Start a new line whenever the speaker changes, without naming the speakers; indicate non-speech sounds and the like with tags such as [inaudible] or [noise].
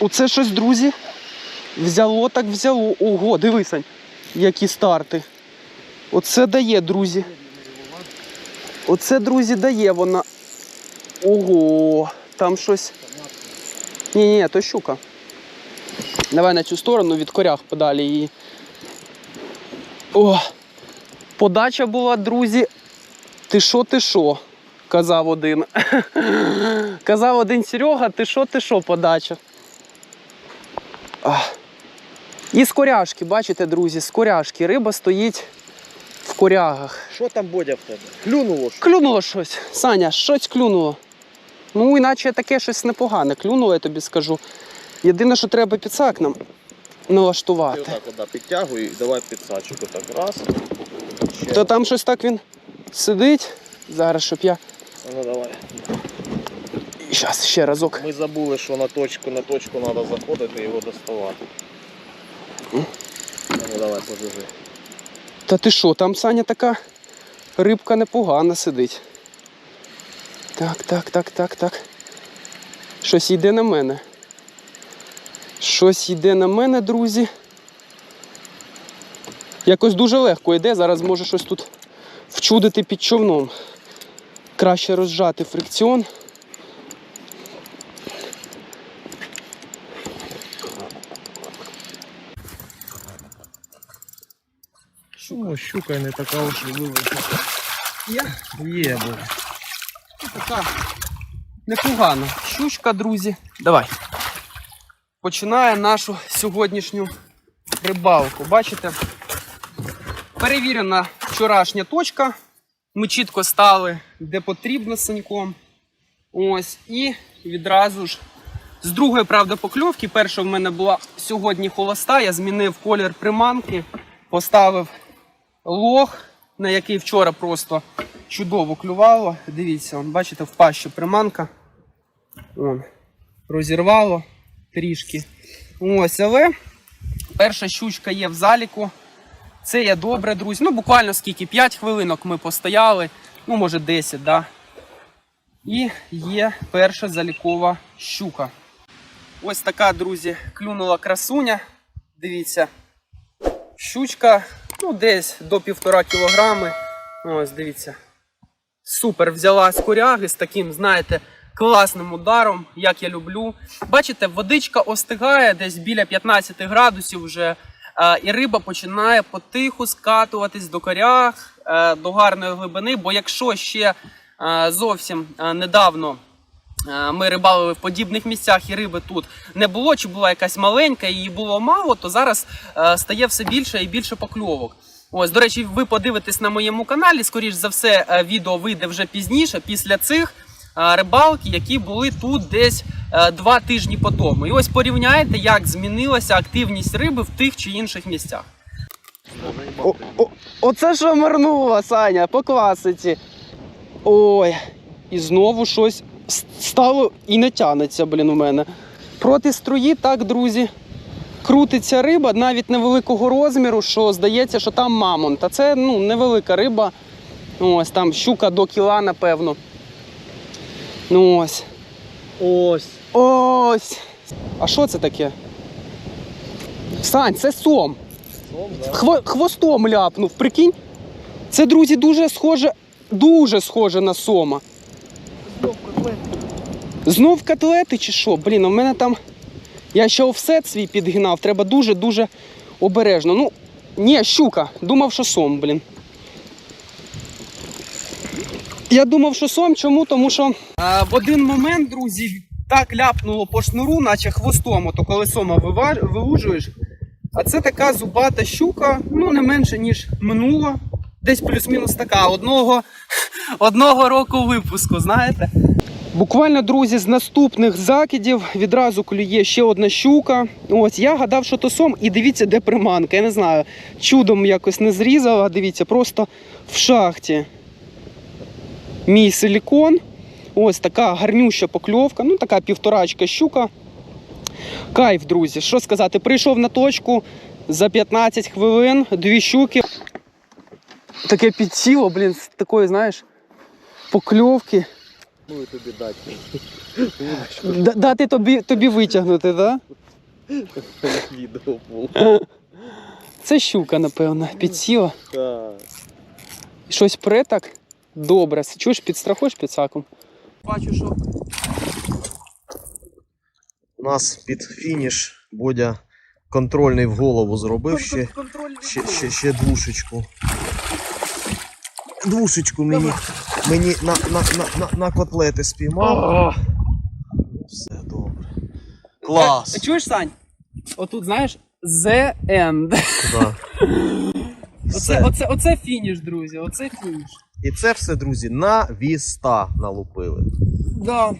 Оце щось, друзі. Взяло так взяло. Ого, дивись, які старти. Оце дає, друзі. Оце, друзі, дає вона. Ого, там щось. Ні, ні, то щука. Давай на цю сторону від корях подалі її. О! Подача була, друзі. Ти що, ти що? Казав один. [laughs] Казав один Серега, ти що, ти що, подача. І з коряшки, бачите, друзі, з коряшки. Риба стоїть в корягах.
Що там Бодя в тебе? Клюнуло що?
Клюнуло щось. Саня, щось клюнуло. Ну, іначе таке щось непогане. Клюнуло, я тобі скажу. Єдине, що треба підсак нам
Ти
налаштувати.
отак от, да, підтягуй і давай підсачок отак. Раз. Ще.
То там щось так він сидить. Зараз, щоб я.
Ну давай.
Зараз ще разок.
Ми забули, що на точку на точку треба заходити і його доставати. Ну давай, подержи.
Та ти що, там Саня така рибка непогана сидить. Так, так, так, так, так. Щось йде на мене. Щось йде на мене, друзі. Якось дуже легко йде. Зараз може щось тут вчудити під човном. Краще розжати фрикціон.
Чому щука не така уж велика?
Я
Є, бо.
така непогана щучка, друзі. Давай. Починає нашу сьогоднішню рибалку. Бачите? Перевірена вчорашня точка. Ми чітко стали де потрібно саньком. Ось. І відразу ж з другої, правда, покльовки. Перша в мене була сьогодні холоста. Я змінив колір приманки, поставив лох, на який вчора просто чудово клювало. Дивіться, он, бачите, впав ще приманка. Вон, розірвало трішки. Ось, але перша щучка є в заліку. Це є добре, друзі. Ну, буквально скільки? 5 хвилинок ми постояли, ну, може 10, да. І є перша залікова щука. Ось така, друзі, клюнула красуня. Дивіться. Щучка, ну, десь до півтора кілограми. Ось, дивіться. Супер взяла з коряги з таким, знаєте, класним ударом, як я люблю. Бачите, водичка остигає десь біля 15 градусів вже. е, І риба починає потиху скатуватись до коряг, е, до гарної глибини. Бо якщо ще е, зовсім недавно ми рибалили в подібних місцях і риби тут не було, чи була якась маленька, її було мало, то зараз е, стає все більше і більше покльовок. Ось, до речі, ви подивитесь на моєму каналі. Скоріш за все, е, відео вийде вже пізніше, після цих е, рибалки, які були тут десь е, два тижні по тому. І ось порівняйте, як змінилася активність риби в тих чи інших місцях. О, о, оце що марнула, Саня, по класиці. Ой, і знову щось стало і не тянеться, блін, у мене. Проти струї, так, друзі, крутиться риба навіть невеликого розміру, що здається, що там мамонт. А це ну, невелика риба. Ось там щука до кіла, напевно. Ну ось.
Ось.
Ось. А що це таке? Сань, це сом.
Сом, да?
Хво- хвостом ляпнув, прикинь. Це, друзі, дуже схоже, дуже схоже на сома.
Знов
котлети чи що? Блін, у мене там. Я ще офсет свій підгинав, треба дуже-дуже обережно. Ну, ні, щука. Думав, що сом, блін. Я думав, що сом. Чому? Тому що а, в один момент, друзі, так ляпнуло по шнуру, наче хвостом, ото коли сома вилужуєш. А це така зубата щука, ну не менше, ніж минула. Десь плюс-мінус така, одного, [laughs] одного року випуску, знаєте. Буквально, друзі, з наступних закидів відразу клює ще одна щука. Ось я гадав, що то сом, і дивіться, де приманка. Я не знаю, чудом якось не зрізала. Дивіться, просто в шахті. Мій силікон. Ось така гарнюща покльовка. Ну, така півторачка щука. Кайф, друзі. Що сказати? Прийшов на точку за 15 хвилин, дві щуки. Таке підсіло, блін, з такої, знаєш, покльовки.
Ну тобі дати.
Д- Дати тобі, тобі витягнути, так?
Відео було.
Це щука, напевно, підсіла.
Так.
Щось пре так добре. Чуєш, підстрахуєш під саком? Бачу, що
У нас під фініш Бодя контрольний в голову зробив ще,
контроль
ще, ще, ще двушечку. Двушечку мені, мені на, на, на, на, на котлети спіймав. Все добре. Клас!
Е, Чуєш, Сань? Отут, знаєш, The End.
Да. [laughs]
Оце, оце, оце фініш, друзі, оце фініш.
І це все, друзі, на віста налупили.
Да.